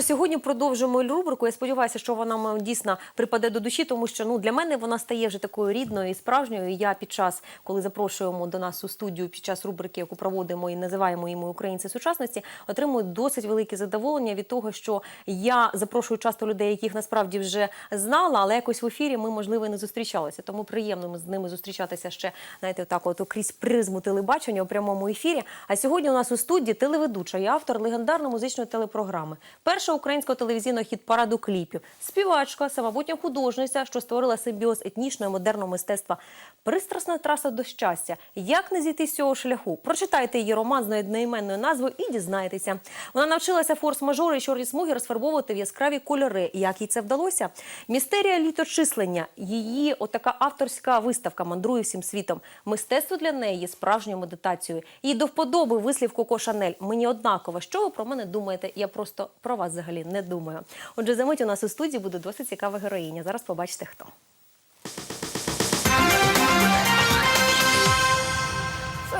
Отже, сьогодні продовжуємо рубрику. Я сподіваюся, що вона дійсно припаде до душі, тому що ну для мене вона стає вже такою рідною і справжньою. І Я під час, коли запрошуємо до нас у студію під час рубрики, яку проводимо і називаємо її Українці сучасності, отримую досить велике задоволення від того, що я запрошую часто людей, яких насправді вже знала, але якось в ефірі ми можливо і не зустрічалися. Тому приємно з ними зустрічатися ще знаєте, так, от крізь призму телебачення у прямому ефірі. А сьогодні у нас у студії телеведуча і автор легендарної музичної телепрограми, першого українського телевізійного хіт-параду кліпів, співачка, самобутня художниця, що створила симбіоз етнічного модерного мистецтва. Пристрасна траса до щастя. Як не зійти з цього шляху? Прочитайте її роман з одноіменною назвою і дізнаєтеся. Вона навчилася форс-мажори і чорні смуги розфарбовувати в яскраві кольори. Як їй це вдалося? Містерія літочислення. Її отака авторська виставка мандрує всім світом. Мистецтво для неї є справжньою медитацією. І до вподоби вислів Коко Шанель. Мені однаково, що ви про мене думаєте? Я просто про вас взагалі не думаю. Отже, за мить у нас у студії буде досить цікава героїня. Зараз побачите хто.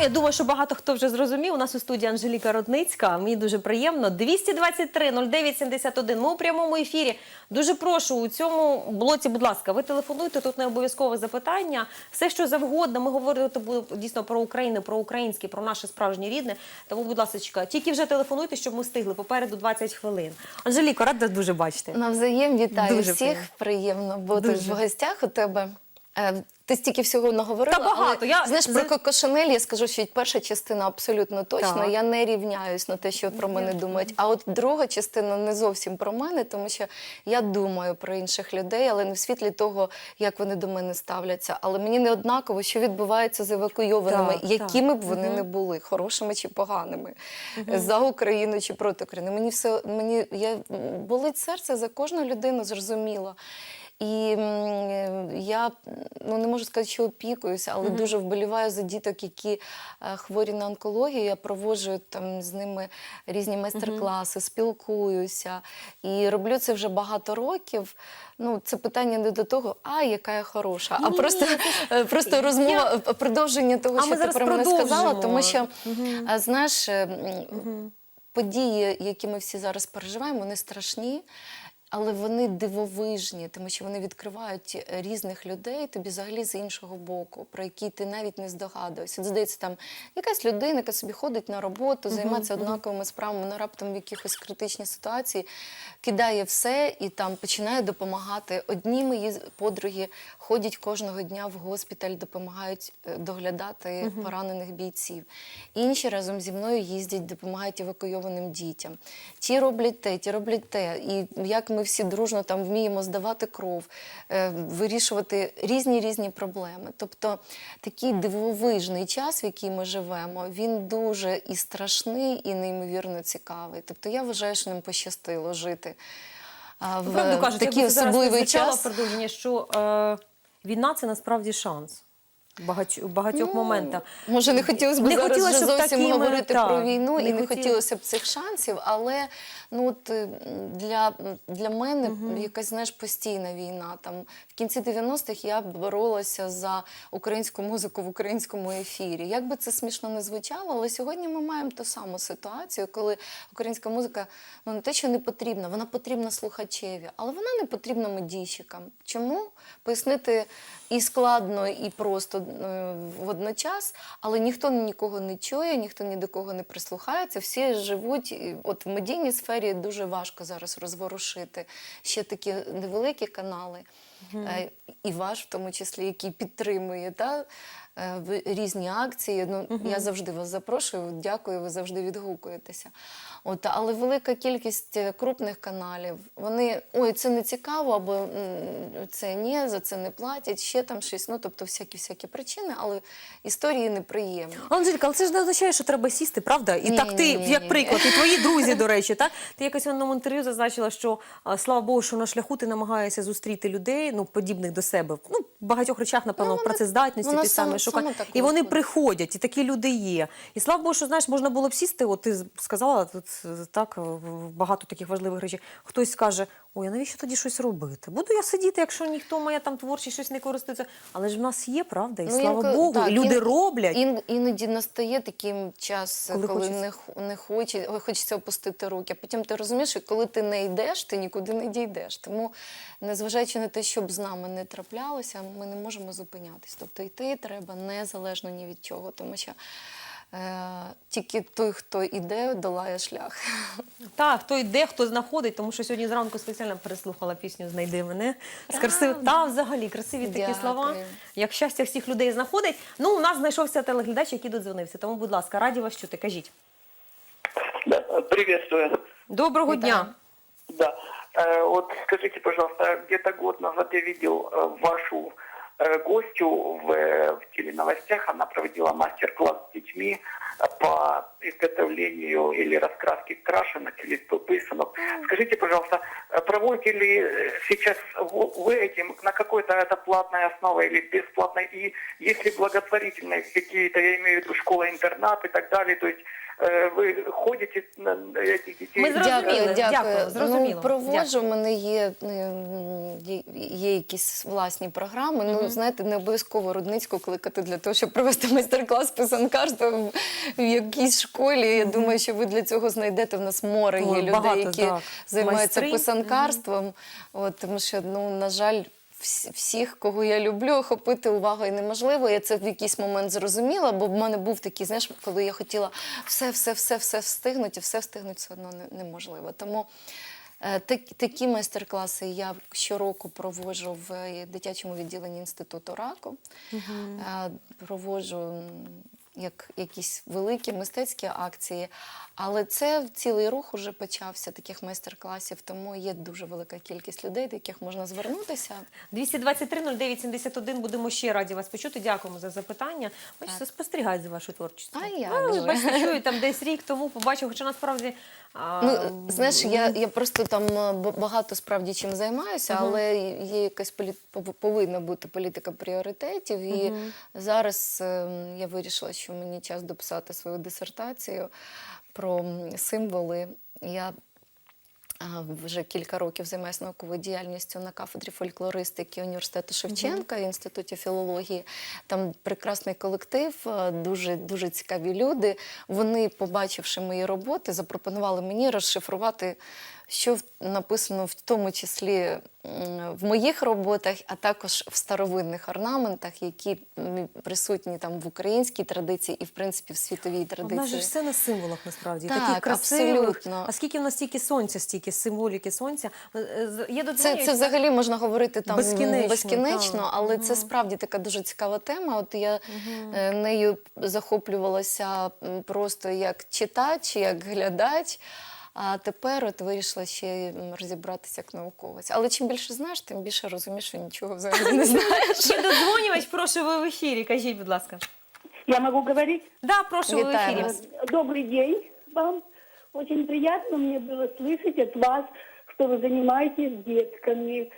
Я думаю, що багато хто вже зрозумів. У нас у студії Анжеліка Родницька. Мені дуже приємно. 223 09 71. Ми у прямому ефірі. Дуже прошу у цьому блоці, будь ласка, ви телефонуйте. Тут не обов'язкове запитання. Все, що завгодно. Ми говорити дійсно про Україну, про українське, про наше справжнє рідне. Тому, будь ласка, тільки вже телефонуйте, щоб ми встигли. Попереду 20 хвилин. Анжеліко, рада дуже бачити. Навзаєм вітаю Дуже всіх. Приємно, бути Дуже. в гостях у тебе. Е, Ти стільки всього наговорила. Та багато. Але, Я- знаєш, про Коко Шанель я скажу, що перша частина абсолютно точно. Так. Я не рівняюсь на те, що про мене думають. А от друга частина не зовсім про мене, тому що я думаю про інших людей, але не в світлі того, як вони до мене ставляться. Але мені не однаково, що відбувається з евакуйованими, Так, якими так. б вони не були, хорошими чи поганими, за Україну чи проти України. Мені все мені я болить серце за кожну людину, зрозуміло. І я ну не можу сказати, що опікуюся, але дуже вболіваю за діток, які е, хворі на онкологію. Я проводжу там з ними різні майстер-класи, спілкуюся і роблю це вже багато років. Ну, це питання не до того, а яка я хороша, а Ні-ні-ні, просто, це ж- е, просто розмова е, продовження того, А що ти про мене сказала, тому що е, знаєш. е, м, події, які ми всі зараз переживаємо, вони страшні. Але вони дивовижні, тому що вони відкривають різних людей тобі взагалі з іншого боку, про які ти навіть не здогадуєшся. От, Здається, там якась людина, яка собі ходить на роботу, займається однаковими справами, вона раптом в якихось критичній ситуації кидає все і там починає допомагати. Одні мої подруги ходять кожного дня в госпіталь, допомагають е, доглядати поранених бійців. Інші разом зі мною їздять, допомагають евакуйованим дітям. Ті роблять те, ті роблять те. І як ми всі дружно там вміємо здавати кров, е, вирішувати різні різні проблеми. Тобто такий дивовижний час, в який ми живемо, він дуже і страшний, і неймовірно цікавий. Тобто я вважаю, що нам пощастило жити. а, В Правду кажуть, такий особливий час. продовження, що е, війна це насправді шанс. У багатьох Ну, моментах. Може, не хотілося б Не зараз хотілося, вже зовсім такими, говорити так, про війну, не і не хотілося б цих шансів, але ну от е, для, для мене якась знаєш постійна війна. Там в кінці 90-х я боролася за українську музику в українському ефірі. Як би це смішно не звучало, але сьогодні ми маємо ту саму ситуацію, коли українська музика ну не те, що не потрібна, вона потрібна слухачеві, але вона не потрібна медійщикам. Чому пояснити і складно, і просто е, водночас, але ніхто нікого не чує, ніхто ні до кого не прислухається. Всі живуть. От в медійній сфері дуже важко зараз розворушити ще такі невеликі канали, е, і ваш, в тому числі, який підтримує та, в- різні акції. Ну, Я завжди вас запрошую, дякую, ви завжди відгукуєтеся. От, але велика кількість е, крупних каналів, вони ой, це не цікаво, або це ні, за це не платять, ще там щось. Ну тобто всякі всякі причини, але історії неприємні. Анжелька, але це ж не означає, що треба сісти, правда? І Ні, так ти, ні, ні, як ні. приклад, і твої друзі, до речі, так? Ти якось в одному інтерв'ю зазначила, що слава Богу, що на шляху ти намагаєшся зустріти людей, ну, подібних до себе. Ну, в багатьох речах, напевно, Ну, в працездатності ти саме саме- саме І вони приходять, і такі люди є. І слава Богу, що знаєш, можна було б сісти, от ти сказала тут так багато таких важливих речей. Хтось скаже: Ой, а навіщо тоді щось робити? Буду я сидіти, якщо ніхто моя там творчість щось не користується. Але ж в нас є правда, і Ну, слава інко- Богу, так, і люди ін- роблять. Ін, іноді настає таким час, Коли коли, хочеться. не, не хоче, хочеться опустити руки. А потім ти розумієш, що коли ти не йдеш, ти нікуди не дійдеш. Тому, незважаючи на те, щоб з нами не траплялося, ми не можемо зупинятись. Тобто йти треба незалежно ні від чого, тому що тільки той, хто йде, долає шлях. Так, хто йде, хто знаходить, тому що сьогодні зранку спеціально переслухала пісню Знайди мене. З красив... Та, взагалі, красиві такі Дякую. слова. Як щастя всіх людей знаходить. Ну, у нас знайшовся телеглядач, який додзвонився. Тому, будь ласка, раді вас чути. Кажіть. Да, приветствую. Доброго Вітаю. дня. Да. Э, Вот скажите, пожалуйста, где-то год назад я видел э, вашу э, гостю в, э, в теленовостях. Она проводила мастер-класс с детьми э, по изготовлению или раскраске крашенок или писанок. Скажите, пожалуйста, э, проводите ли э, сейчас вы этим на какой-то это платной основе или бесплатной? И если благотворительные какие-то, я имею в виду школа-интернат и так далее, то есть э, вы ходите на на этих детей? Мы Зрозуміли, дякую, зрозуміло. Ну, проводжу, в мене є, е, є, є якісь власні програми. Ну, знаєте, не обов'язково Рудницьку кликати для того, щоб провести майстер-клас писанкарства в, в якійсь школі. Я думаю, що ви для цього знайдете. В нас море Ой, є людей, багато, які так. займаються Майстри. писанкарством. От, тому що, ну, на жаль, вс- всіх, кого я люблю, охопити увагою неможливо. Я це в якийсь момент зрозуміла, бо в мене був такий, знаєш, коли я хотіла все, все, все, все встигнути, і все встигнути все одно неможливо. Тому е, так, такі майстер-класи я щороку проводжу в е, дитячому відділенні інституту раку. Е, Проводжу як якісь великі мистецькі акції. Але це цілий рух уже почався таких майстер-класів, тому є дуже велика кількість людей, до яких можна звернутися. 223-09-71, будемо ще раді вас почути. Дякуємо за запитання. Бачите, спостерігають за вашою творчістю. А як Ну, бачите, чую, там десь рік тому побачив, хоча насправді... а, Ну, знаєш, я, я просто там е, багато справді чим займаюся, але є якась полі... повинна бути політика пріоритетів. І зараз е, я вирішила, що мені час дописати свою дисертацію про символи. Я Вже кілька років займаюся науковою діяльністю на кафедрі фольклористики університету Шевченка, інституті філології. Там прекрасний колектив, дуже дуже цікаві люди. Вони, побачивши мої роботи, запропонували мені розшифрувати, що написано в тому числі в моїх роботах, а також в старовинних орнаментах, які присутні там в українській традиції і в принципі в світовій У нас же ж все на символах насправді. Так, Таких красивих. абсолютно. А скільки в нас стільки сонця, стільки символіки сонця. Е, е, Це, це взагалі можна говорити там Безкінечно, безкінечно, так. але це справді така дуже цікава тема. От я е, нею захоплювалася просто як читач, як глядач. А тепер от вирішила ще м, розібратися як науковець. Але чим більше знаєш, тим більше розумієш, що нічого взагалі не знаєш. Є додзвонювач, прошу, ви в ефірі. Кажіть, будь ласка. Я могу говорить? Да, прошу, ви в Вітаю ефірі. вас. Добрый день вам. Очень приятно мне было слышать от вас, что вы занимаетесь с детками,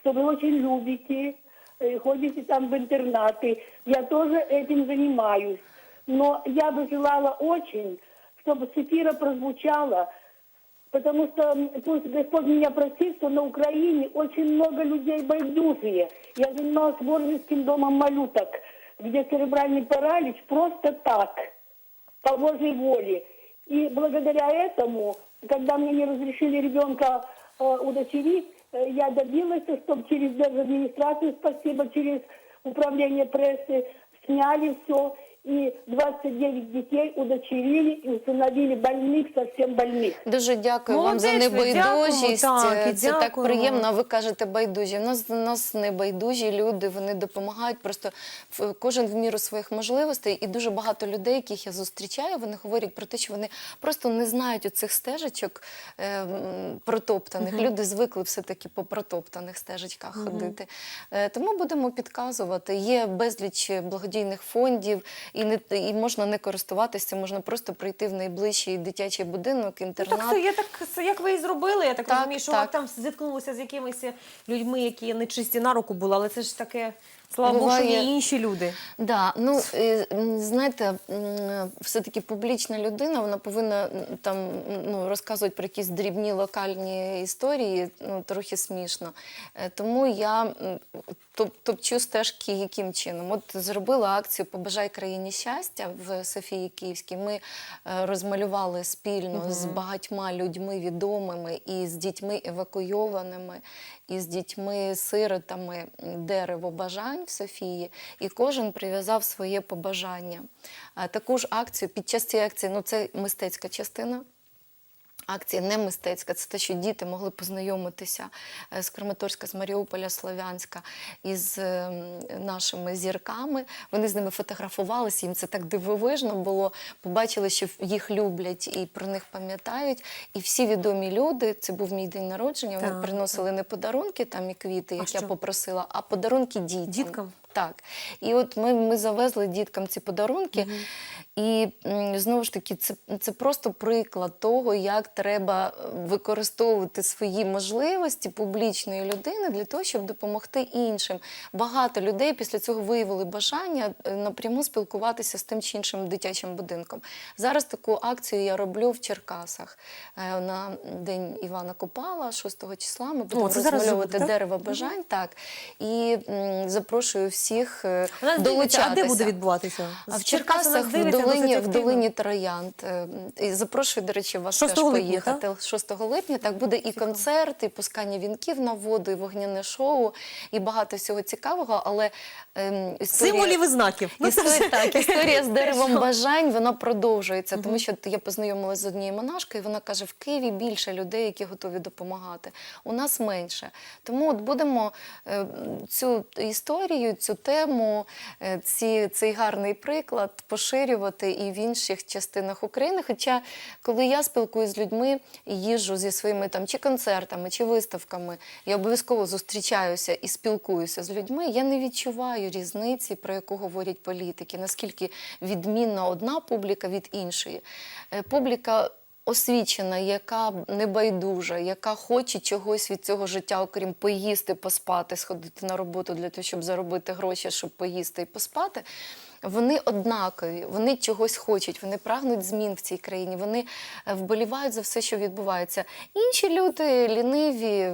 что вы очень любите, э, ходите там в интернаты. Я тоже этим занимаюсь. Но я бы желала очень, чтобы с эфира прозвучало, потому что пусть Господь меня простит, что на Украине очень много людей байдужие. Я занималась Ворльским домом малюток, где церебральный паралич просто так по Божьей воле. И благодаря этому, когда мне не разрешили ребенка э, удочерить, э, я добилась, чтобы через администрацию, спасибо, через управление прессы сняли все. И 29 детей удочерили и установили больных, совсем больных. Дуже дякую вам за небайдужість. дякуємо, так, і Це так дякуємо. приємно. А ви кажете байдужі. У нас, у нас небайдужі люди, вони допомагають просто в- кожен в міру своїх можливостей. І дуже багато людей, яких я зустрічаю, вони говорять про те, що вони просто не знають оцих стежечок е, м, протоптаних. Люди звикли все-таки по протоптаних стежечках ходити. Е, тому будемо підказувати. Є безліч благодійних фондів, і не і можна не користуватися, можна просто прийти в найближчий дитячий будинок, Ну, інтернат. так, це, я так, це як ви і зробили, я так, Так, розумію, що так. ви там зіткнулися з якимись людьми, які нечисті на руку були, але це ж таке Слава Богу, що є буває- інші люди. Да, ну е, м, знаєте, м, все-таки публічна людина, вона повинна м, там м, ну, розказувати про якісь дрібні локальні історії, ну трохи смішно. Е, Тому я м, топ- топчу стежки яким чином. От зробила акцію Побажай країні щастя в Софії Київській. Ми е, розмалювали спільно з багатьма людьми відомими і з дітьми евакуйованими, і з дітьми-сиротами дерево бажань в Софії, і кожен прив'язав своє побажання. Таку ж акцію під час цієї акції, ну це мистецька частина. Акція не мистецька, це те, що діти могли познайомитися е, з Краматорська, з Маріуполя, Слов'янська із е, нашими зірками. Вони з ними фотографувалися, їм це так дивовижно було. Побачили, що їх люблять і про них пам'ятають. І всі відомі люди, це був мій день народження. Вони Так, приносили не подарунки там і квіти, А як я що? попросила, а подарунки дітям. Діткам? Так. І от ми, ми завезли діткам ці подарунки. І знову ж таки, це, це просто приклад того, як треба використовувати свої можливості публічної людини для того, щоб допомогти іншим. Багато людей після цього виявили бажання е, напряму спілкуватися з тим чи іншим дитячим будинком. Зараз таку акцію я роблю в Черкасах Е, на день Івана Купала, 6 числа. Ми будемо розмальовувати дерево бажань. Так і м, запрошую всіх е, У дивиться, долучатися. а де буде відбуватися? А в Черкасах в долині, в долині Троянд. Е, І запрошую, до речі, вас 6 теж поїхати. 6 липня так буде і концерт, і пускання вінків на воду, і вогняне шоу, і багато всього цікавого. Але ем, історія... Символів і знаків. Ну, Історія, так, історія з деревом бажань вона продовжується, тому що я познайомилася з однією монашкою, і вона каже: в Києві більше людей, які готові допомагати. У нас менше. Тому от будемо е, цю історію, цю тему, е, ці, цей гарний приклад поширювати і в інших частинах України. Хоча, коли я спілкуюся з людьми, і їжджу зі своїми там чи концертами, чи виставками, я обов'язково зустрічаюся і спілкуюся з людьми. Я не відчуваю різниці, про яку говорять політики, наскільки відмінна одна публіка від іншої. Е, Публіка освічена, яка небайдужа, яка хоче чогось від цього життя, окрім поїсти, поспати, сходити на роботу для того, щоб заробити гроші, щоб поїсти і поспати. Вони однакові, вони чогось хочуть, вони прагнуть змін в цій країні, вони е, вболівають за все, що відбувається. Інші люди ліниві,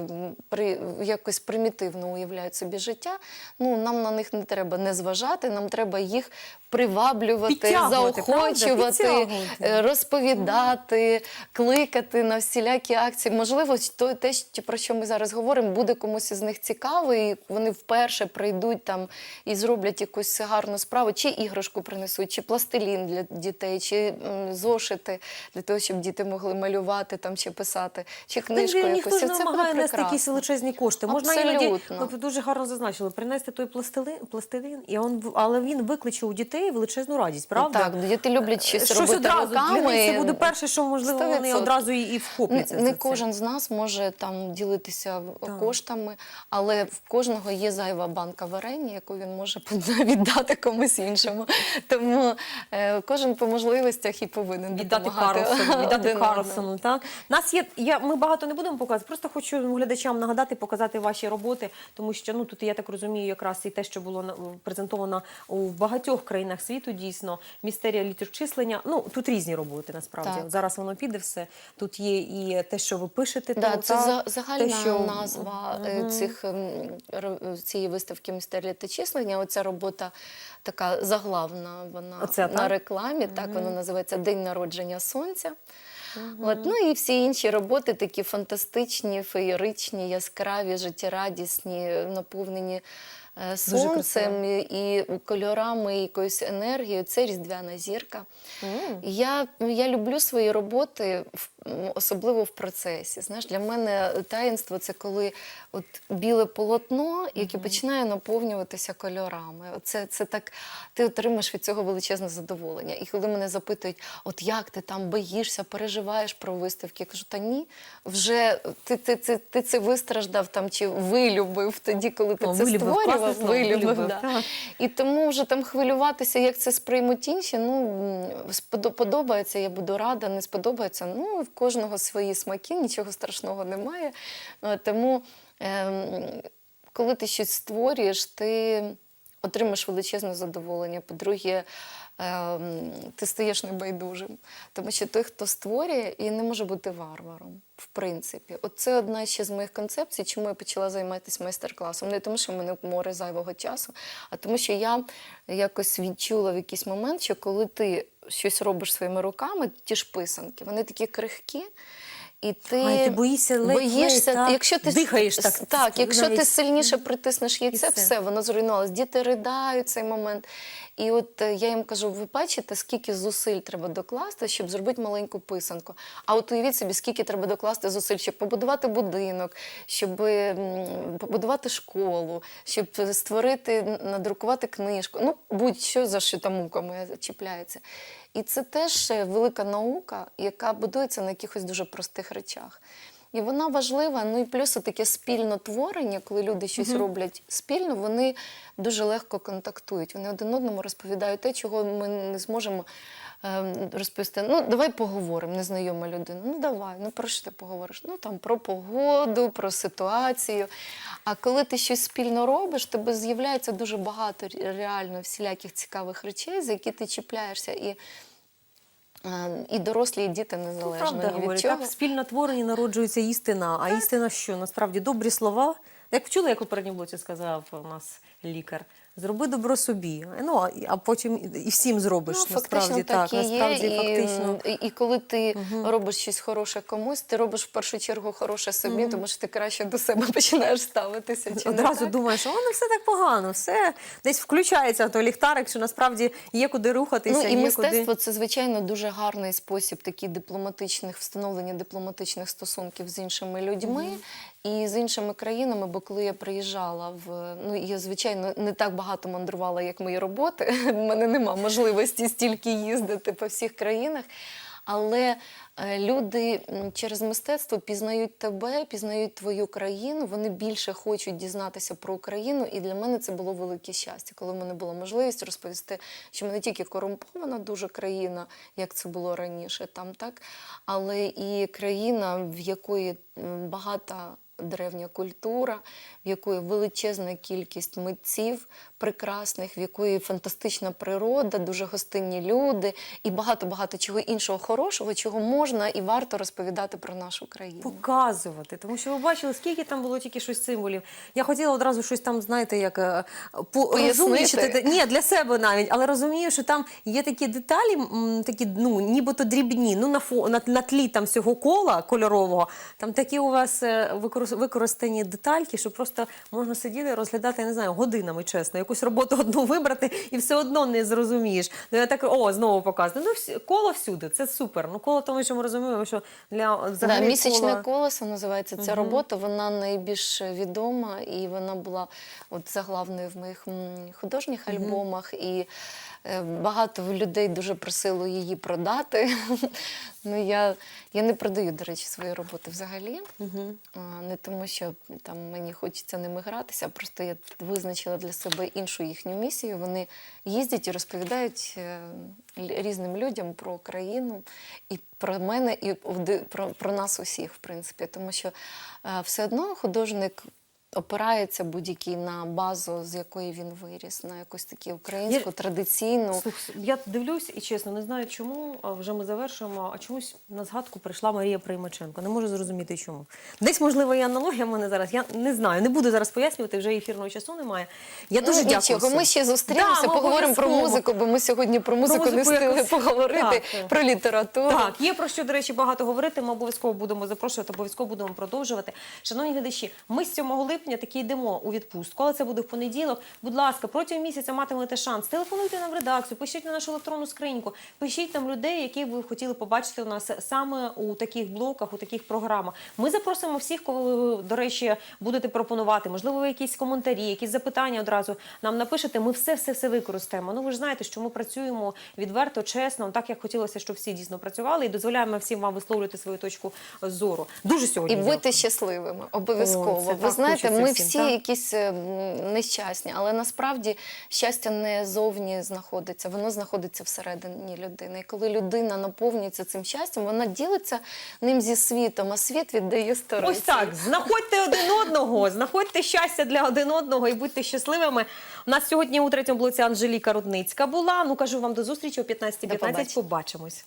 при, якось примітивно уявляють собі життя. Ну, нам на них не треба не зважати, нам треба їх приваблювати, заохочувати, е, розповідати, кликати на всілякі акції. Можливо, то, те, про що ми зараз говоримо, буде комусь із них цікаво, і вони вперше прийдуть там і зроблять якусь гарну справу, чи іграшку принесуть, чи пластилін для дітей, чи зошити для того, щоб діти могли малювати там чи писати, чи книжку ні, якусь. Ніхто ж це буде нести якісь величезні кошти. Можна іноді, ви дуже гарно зазначили, принести той пластилин, пластилин і он, але він викличе у дітей величезну радість, правда? Так, діти люблять щось, Щось робити одразу руками. для них це буде перше, що можливо вони 100%. одразу і, і вхопляться. Не, не кожен з нас може там ділитися в- коштами, але в кожного є зайва банка варення, яку він може віддати комусь іншому. Тому е, кожен по можливостях і повинен Віддати допомагати Карлсону, віддати один Карлсону. Так нас є. Я ми багато не будемо показувати. Просто хочу глядачам нагадати, показати ваші роботи, тому що ну тут я так розумію, якраз і те, що було на- презентовано у багатьох країнах світу. Дійсно, містерія літерчислення. Ну тут різні роботи насправді. Так. Зараз воно піде все. Тут є і те, що ви пишете. Да, там, це так, за- загальна те, що... назва е, цих ем, ро- цієї виставки «Містер та числення. Оця робота така заглавна. Вона Оце, на так? рекламі. Так вона називається День народження сонця. От, ну і всі інші роботи такі фантастичні, феєричні, яскраві, життєрадісні, наповнені сонцем і, кольорами, і якоюсь енергією. Це різдвяна зірка. Я, я люблю свої роботи, особливо в процесі. Знаєш, для мене таїнство це коли от біле полотно, яке починає наповнюватися кольорами. Це, це так, ти отримаєш від цього величезне задоволення. І коли мене запитують, от як ти там боїшся, переживаєш про виставки, я кажу, та ні, вже ти, ти, ти, ти це вистраждав там чи вилюбив тоді, коли ти О, це вилюбив, створював. Вилюбив, да. так. І тому вже там хвилюватися, як це сприймуть інші. Ну м, подобається, я буду рада, не сподобається. Ну в кожного свої смаки, нічого страшного немає. Е, Тому, ем, коли ти щось створюєш, ти отримаєш величезне задоволення. По-друге, ти стаєш небайдужим. Тому що той, хто створює, і не може бути варваром, в принципі. От це одна ще з моїх концепцій, чому я почала займатися майстер-класом. Не тому, що в мене море зайвого часу, а тому, що я якось відчула в якийсь момент, що коли ти щось робиш своїми руками, ті ж писанки, вони такі крихкі. І ти, А, ти боїшся боїшся, так? якщо ти Дихаєш так, так, якщо ти сильніше притиснеш яйце, все. все, воно зруйнувалось. Діти ридають цей момент. І от е, я їм кажу: ви бачите, скільки зусиль треба докласти, щоб зробити маленьку писанку. А от уявіть собі, скільки треба докласти зусиль, щоб побудувати будинок, щоб побудувати школу, щоб створити, надрукувати книжку. Ну, будь-що за що там чіпляється. І це теж е, велика наука, яка будується на якихось дуже простих речах. І вона важлива. Ну і плюс таке спільне творення, коли люди щось роблять спільно, вони дуже легко контактують. Вони один одному розповідають те, чого ми не зможемо ем, розповісти. Ну, давай поговоримо, незнайома людина. Ну давай, ну про що ти поговориш? Ну там про погоду, про ситуацію. А коли ти щось спільно робиш, тебе з'являється дуже багато реально всіляких цікавих речей, за які ти чіпляєшся. І, е, і дорослі, і діти Ну, незалежно правда ні від говорю, чого. так, в спільно творенні народжується істина. А істина що? Насправді добрі слова. Як чули, як у передній блоці сказав у нас лікар, зроби добро собі. Ну, а, потім і- всім зробиш. Ну, насправді фактично так, і насправді є. фактично. І, і коли ти робиш щось хороше комусь, ти робиш в першу чергу хороше собі, тому що ти краще до себе починаєш ставитися. Чи Одразу так? думаєш, що не все так погано, все десь включається той ліхтарик, що насправді є куди рухатися. Ну і є мистецтво куди... це звичайно дуже гарний спосіб такий дипломатичних встановлення дипломатичних стосунків з іншими людьми і з іншими країнами. Бо коли я приїжджала в ну я звичайно не так багато мандрувала, як мої роботи. У мене нема можливості стільки їздити по всіх країнах. Але е, люди через мистецтво пізнають тебе, пізнають твою країну. Вони більше хочуть дізнатися про Україну. І для мене це було велике щастя, коли в мене була можливість розповісти, що ми не тільки корумпована дуже країна, як це було раніше, там так, але і країна, в якої багата. Древня культура, в якої величезна кількість митців прекрасних, в якої фантастична природа, дуже гостинні люди і багато-багато чого іншого хорошого, чого можна і варто розповідати про нашу країну. Показувати, тому що ви бачили, скільки там було тільки щось символів. Я хотіла одразу щось там, знаєте, як е, Пояснити. ні, для себе навіть, але розумію, що там є такі деталі, такі, ну, нібито дрібні, ну на фо на, на тлі там всього кола кольорового. Там такі у вас е, використ- використані детальки, що просто можна сидіти і розглядати, я не знаю, годинами, чесно, якусь роботу одну вибрати і все одно не зрозумієш. Ну я так, о, знову показую. Ну, всі, коло всюди, це супер. Ну, коло тому, що ми розуміємо, що для Да, місячне кола... колесо називається ця робота. Вона найбільш відома і вона була от заглавною в моїх художніх альбомах. І багато людей дуже просило її продати. ну, я, я не продаю, до речі, свої роботи взагалі. А, Не тому, що там мені хочеться ними гратися, а просто я визначила для себе іншу їхню місію. Вони їздять і розповідають е, різним людям про країну і про мене, і про, про нас усіх, в принципі. Тому що е, все одно художник. Опирається будь-який на базу, з якої він виріс, на якусь таку українську, Я- традиційну. Слух, я дивлюсь і чесно, не знаю чому. Вже ми завершуємо. А чомусь на згадку прийшла Марія Приймаченко. Не можу зрозуміти, чому. Десь можливо є аналогія в мене зараз. Я не знаю, не буду зараз пояснювати. Вже ефірного часу немає. Я дуже ну, дякую. нічого, ми ще зустрінемося, Да, поговоримо про музику, бо ми сьогодні про музику, не музику встигли якось- поговорити, Так. про літературу. Так, є про що, до речі, багато говорити. Ми обов'язково будемо запрошувати, обов'язково будемо продовжувати. Шановні глядачі, ми з 7 липня таки йдемо у відпустку, але це буде в понеділок. Будь ласка, протягом місяця матимете шанс. Телефонуйте нам в редакцію, пишіть на нашу електронну скриньку, пишіть нам людей, які ви хотіли побачити у нас саме у таких блоках, у таких програмах. Ми запросимо всіх, кого ви, до речі, будете пропонувати. Можливо, ви якісь коментарі, якісь запитання одразу нам напишете. Ми все, все, все використаємо. Ну ви ж знаєте, що ми працюємо відверто, чесно, так як хотілося, щоб всі дійсно працювали, і дозволяємо всім вам висловлювати свою точку зору. Дуже сьогодні І дякую. щасливими, обов'язково. Ви знаєте, ми всім, всі так? якісь е, нещасні, але насправді щастя не зовні знаходиться, воно знаходиться всередині людини. І коли людина наповнюється цим щастям, вона ділиться ним зі світом, а світ віддає старицям. Ось так. Знаходьте один одного, знаходьте щастя для один одного і будьте щасливими. У нас сьогодні у третьому блоці Анжеліка Рудницька була. Ну кажу вам до зустрічі о 15.15. До побачення. Побачимось.